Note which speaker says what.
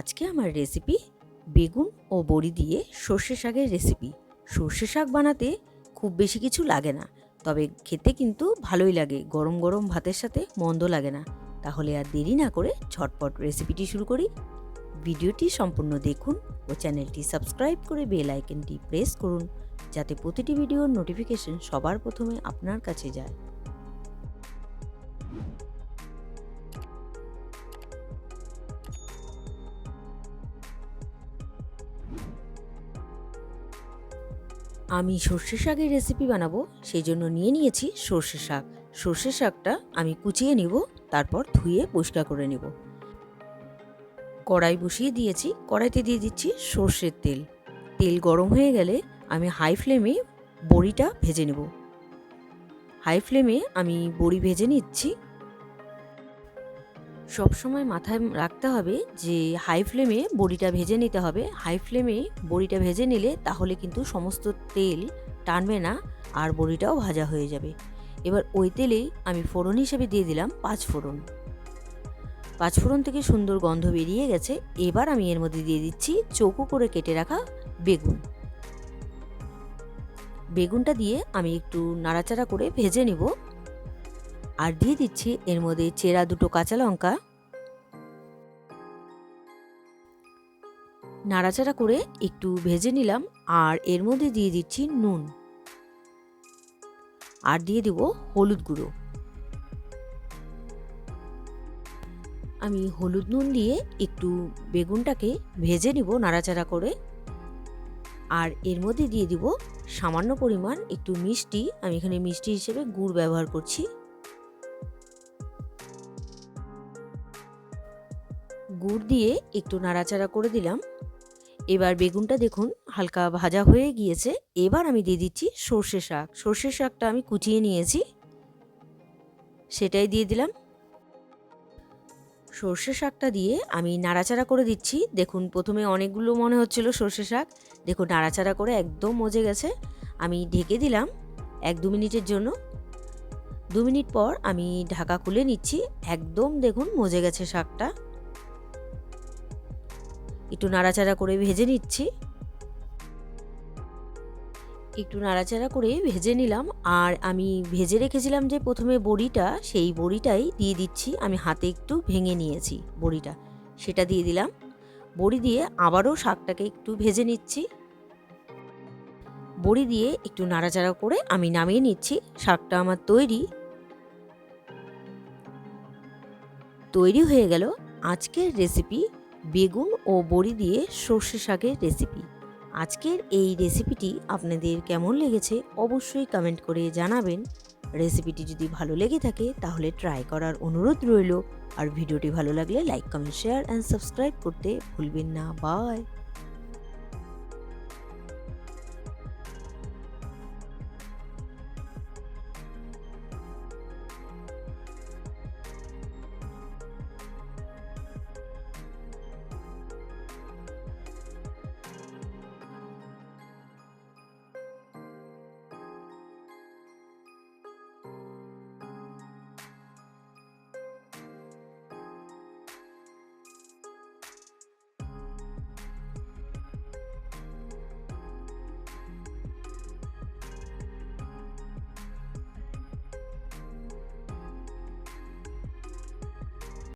Speaker 1: আজকে আমার রেসিপি বেগুন ও বড়ি দিয়ে সর্ষে শাকের রেসিপি সর্ষে শাক বানাতে খুব বেশি কিছু লাগে না, তবে খেতে কিন্তু ভালোই লাগে, গরম গরম ভাতের সাথে মন্দ লাগে না। তাহলে আর দেরি না করে ঝটপট রেসিপিটি শুরু করি। ভিডিওটি সম্পূর্ণ দেখুন ও চ্যানেলটি সাবস্ক্রাইব করে বেল আইকনটি প্রেস করুন, যাতে প্রতিটি ভিডিওর নোটিফিকেশন সবার প্রথমে আপনার কাছে যায়। আমি সর্ষে শাকের রেসিপি বানাবো সেই জন্য নিয়ে নিয়েছি সর্ষে শাক। সর্ষে শাকটা আমি কুচিয়ে নিব, তারপর ধুয়ে পরিষ্কার করে নেব। কড়াই বসিয়ে দিয়েছি, কড়াইতে দিয়ে দিচ্ছি সর্ষের তেল। তেল গরম হয়ে গেলে আমি হাই ফ্লেমে বড়িটা ভেজে নেব। হাই ফ্লেমে আমি বড়ি ভেজে নিচ্ছি। সবসময় মাথায় রাখতে হবে যে হাই ফ্লেমে বড়িটা ভেজে নিতে হবে। হাই ফ্লেমে বড়িটা ভেজে নিলে তাহলে কিন্তু সমস্ত তেল টানবে না আর বড়িটাও ভাজা হয়ে যাবে। এবার ওই তেলেই আমি ফোড়ন হিসেবে দিয়ে দিলাম পাঁচ ফোড়ন। পাঁচ ফোড়ন থেকে সুন্দর গন্ধ বেরিয়ে গেছে। এবার আমি এর মধ্যে দিয়ে দিচ্ছি চৌকো করে কেটে রাখা বেগুন। বেগুনটা দিয়ে আমি একটু নাড়াচাড়া করে ভেজে নিব। আর দিয়ে দিচ্ছি এর মধ্যে চেরা দুটো কাঁচা লঙ্কা। নাড়াচাড়া করে একটু ভেজে নিলাম আর এর মধ্যে দিয়ে দিচ্ছি নুন। আর দিয়ে দিব হলুদ গুঁড়ো। আমি হলুদ নুন দিয়ে একটু বেগুনটাকে ভেজে নিব নাড়াচাড়া করে। আর এর মধ্যে দিয়ে দিব সামান্য পরিমাণ একটু মিষ্টি। আমি এখানে মিষ্টি হিসেবে গুড় ব্যবহার করছি। গুড় দিয়ে একটু নাড়াচাড়া করে দিলাম। এবার বেগুনটা দেখুন হালকা ভাজা হয়ে গিয়েছে। এবার আমি দিয়ে দিচ্ছি সর্ষে শাক। সর্ষে শাকটা আমি কুচিয়ে নিয়েছি। সেটাই দিয়ে দিলাম। সর্ষে শাকটা দিয়ে আমি নাড়াচাড়া করে দিচ্ছি। দেখুন, প্রথমে অনেকগুলো মনে হচ্ছিল সর্ষে শাক। দেখুন, নাড়াচাড়া করে একদম মজে গেছে। আমি ঢেকে দিলাম এক দু মিনিটের জন্য। দু মিনিট পর আমি ঢাকা খুলে নিচ্ছি। একদম দেখুন মজে গেছে শাকটা। একটু নাড়াচাড়া করে ভেজে নিচ্ছি। একটু নাড়াচাড়া করে ভেজে নিলাম আর আমি ভেজে রেখেছিলাম যে প্রথমে বড়িটা, সেই বড়িটাই দিয়ে দিচ্ছি। আমি হাতে একটু ভেঙে নিয়েছি বড়িটা, সেটা দিয়ে দিলাম। বড়ি দিয়ে আবারও শাকটাকে একটু ভেজে নিচ্ছি। বড়ি দিয়ে একটু নাড়াচাড়া করে আমি নামিয়ে নিচ্ছি। শাকটা আমার তৈরি। তৈরি হয়ে গেল আজকের রেসিপি। বেগুন ও বড়ি দিয়ে সর্ষে শাকের রেসিপি আজকের এই রেসিপিটি আপনাদের কেমন লেগেছে অবশ্যই কমেন্ট করে জানাবেন। রেসিপিটি যদি ভালো লেগে থাকে তাহলে ট্রাই করার অনুরোধ রইল। আর ভিডিওটি ভালো লাগলে like comment share and subscribe করতে ভুলবেন না। বাই